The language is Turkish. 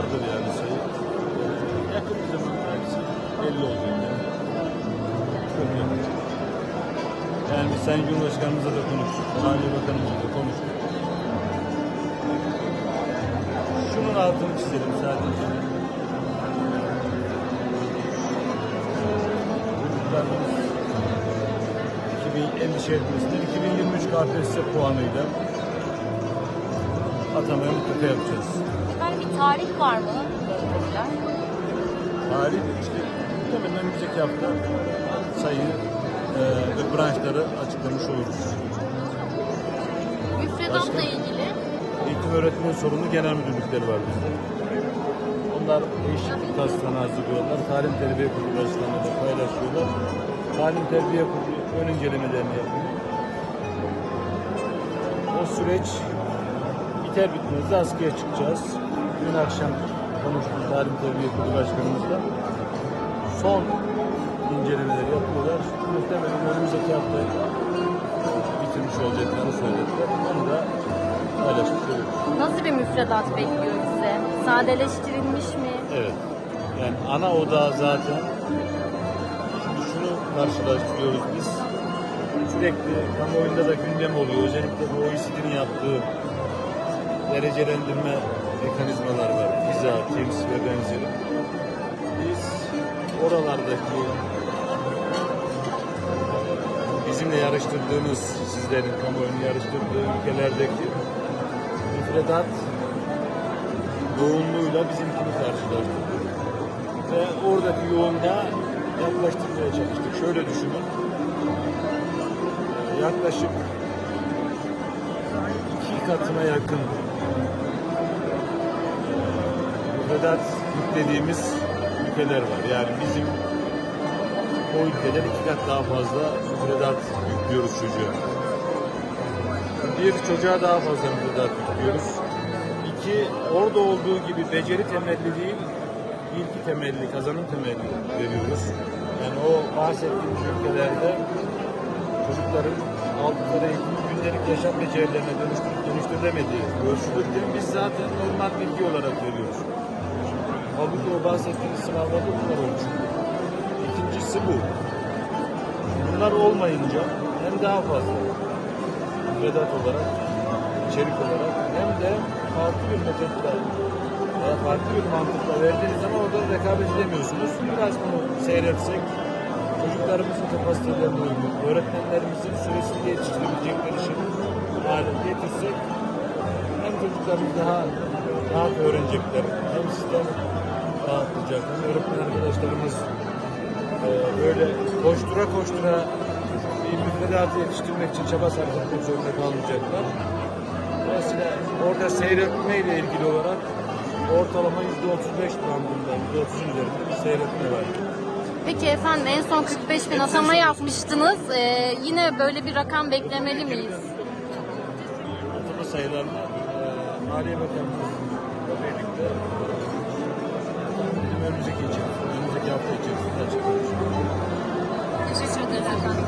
vardır yani sayı. Yakın bir zamanda hepsi belli. Yani. Biz Sayın Cumhurbaşkanımızla da konuştuk, Maliye Bakanımızla da konuştuk. Şunun altını çizelim sadece. Çocuklarımız 2000 endişe etmesinler. 2023 KPSS puanıyla atamaya mutlaka yapacağız. Tarih var mı? Tarih işte muhtemelen önümüzdeki hafta sayı e, ve branşları açıklamış oluruz. Müfredatla ilgili Eğitim öğretmen sorumlu genel müdürlükleri var bizde. Onlar değişik bir taslağını hazırlıyorlar. Talim Terbiye Kurulu Başkanı'yla paylaşıyorlar. Talim Terbiye Kurulu ön incelemelerini yapıyor. O süreç biter bitmez de askıya çıkacağız. Dün akşam konuştuk Talim Terbiye Kurulu Başkanımızla. Son incelemeleri yapıyorlar. Muhtemelen önümüzdeki hafta bitirmiş olacaklarını söylediler. Onu da paylaşmış oluyoruz. nasıl bir müfredat bekliyor size? Sadeleştirilmiş mi? Evet. Yani ana odağı zaten şimdi şunu karşılaştırıyoruz biz. Sürekli kamuoyunda da gündem oluyor. Özellikle bu OECD'nin yaptığı derecelendirme mekanizmalar var. PISA, TIMSS ve benzeri. Biz oralardaki bizimle yarıştırdığınız, sizlerin kamuoyunu yarıştırdığı ülkelerdeki müfredat yoğunluğuyla bizimkini karşılaştırdık. Ve oradaki yoğunluğa yaklaştırmaya çalıştık. Şöyle düşünün. Yaklaşık iki katına yakın müfredat yüklediğimiz ülkeler var. Yani bizim o ülkeden iki kat daha fazla müfredat yüklüyoruz çocuğa. Bir çocuğa daha fazla müfredat yüklüyoruz. İki, orada olduğu gibi beceri temelli değil, bilgi temelli, kazanım temelli veriyoruz. Yani o bahsettiğimiz ülkelerde çocukların aldıkları eğitimi gündelik yaşam becerilerine dönüştürülemediği ölçülürken biz zaten normal bilgi olarak veriyoruz. Halbuki o bahsettiğimiz sınavlarda bunlar ölçülüyor. İkincisi bu. Bunlar olmayınca hem daha fazla müfredat olarak, içerik olarak hem de farklı bir metotla veya farklı bir mantıkla verdiğiniz zaman orada rekabet edemiyorsunuz. Biraz bunu seyretsek, çocuklarımızın kapasitelerine uygun, öğretmenlerimizin süresini yetiştirebilecekleri şey hale getirsek hem çocuklarımız daha rahat öğrenecekler, hem sistem rahatlayacak, hem öğretmen arkadaşlarımız e, böyle koştura koştura bir müfredatı yetiştirmek için çaba sarf etmek zorunda kalmayacaklar. Dolayısıyla orada seyretme ile ilgili olarak ortalama %35 bandında, %30'un üzerinde bir seyretme var. Peki efendim en son 45 bin atama yapmıştınız. Ee, yine böyle bir rakam beklemeli miyiz? Atama sayılarını e, Maliye Bakanlığı'yla birlikte önümüzdeki için, önümüzdeki hafta açıklayacağız. Teşekkür ederiz.